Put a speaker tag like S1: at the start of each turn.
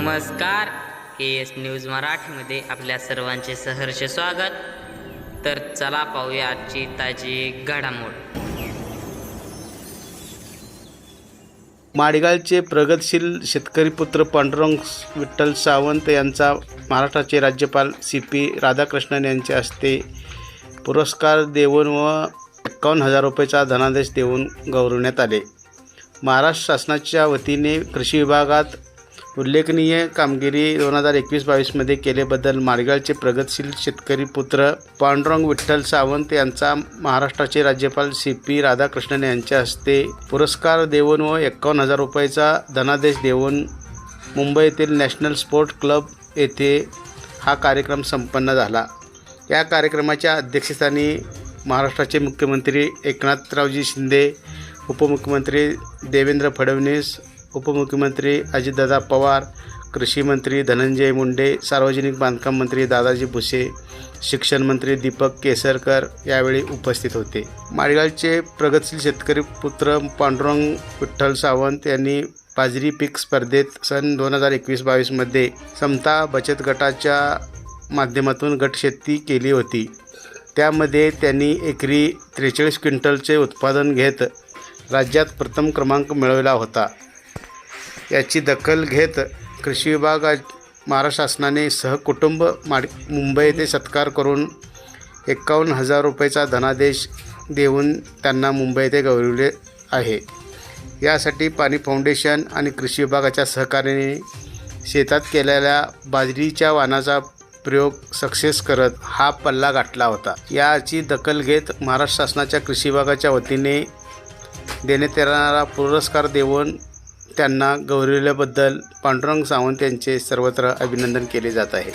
S1: नमस्कार. के S news मराठीमध्ये आपल्या सर्वांचे सहर्ष स्वागत. तर चला पाहूया आजची ताजी घडामोड.
S2: माडगावचे प्रगतशील शेतकरी पुत्र पांडुरंग विठ्ठल सावंत यांचा महाराष्ट्राचे राज्यपाल सी पी राधाकृष्णन यांच्या हस्ते पुरस्कार देऊन व एकावन्न हजार रुपयाचा धनादेश देऊन गौरवण्यात आले. महाराष्ट्र शासनाच्या वतीने कृषी विभागात उल्लेखनीय कामगिरी दोन हजार एकवीस बावीसमध्ये केल्याबद्दल माडगाळचे प्रगतशील शेतकरी पुत्र पांडुरंग विठ्ठल सावंत यांचा महाराष्ट्राचे राज्यपाल सी पी राधाकृष्णन यांच्या हस्ते पुरस्कार देऊन व एकावन्न हजार रुपयाचा धनादेश देऊन मुंबईतील नॅशनल स्पोर्ट क्लब येथे हा कार्यक्रम संपन्न झाला. या कार्यक्रमाच्या अध्यक्षस्थानी महाराष्ट्राचे मुख्यमंत्री एकनाथरावजी शिंदे उपमुख्यमंत्री देवेंद्र फडणवीस उपमुख्यमंत्री अजितदादा पवार कृषी मंत्री धनंजय मुंडे सार्वजनिक बांधकाम मंत्री दादाजी भुसे शिक्षण मंत्री दीपक केसरकर यावेळी उपस्थित होते. माळगावचे प्रगतशील शेतकरी पुत्र पांडुरंग विठ्ठल सावंत यांनी बाजरी पीक स्पर्धेत सन दोन हजार एकवीस बावीसमध्ये समता बचत गटाच्या माध्यमातून गटशेती केली होती. त्यामध्ये त्यांनी एकरी त्रेचाळीस क्विंटलचे उत्पादन घेत राज्यात प्रथम क्रमांक मिळवला होता. याची दखल घेत कृषी विभाग महाराष्ट्र शासनाने सहकुटुंब माड मुंबई येथे सत्कार करून एकावन्न हजार रुपयाचा धनादेश देऊन त्यांना मुंबई येथे गौरवले आहे. यासाठी पाणी फाउंडेशन आणि कृषी विभागाच्या सहकार्याने शेतात केलेल्या बाजरीच्या वाणाचा प्रयोग सक्सेस करत हा पल्ला गाठला होता. याची दखल घेत महाराष्ट्र शासनाच्या कृषी विभागाच्या वतीने देण्यात येणारा पुरस्कार देऊन त्यांना गौरविल्याबद्दल पांडुरंग सावंत यांचे सर्वत्र अभिनंदन केले जात आहे.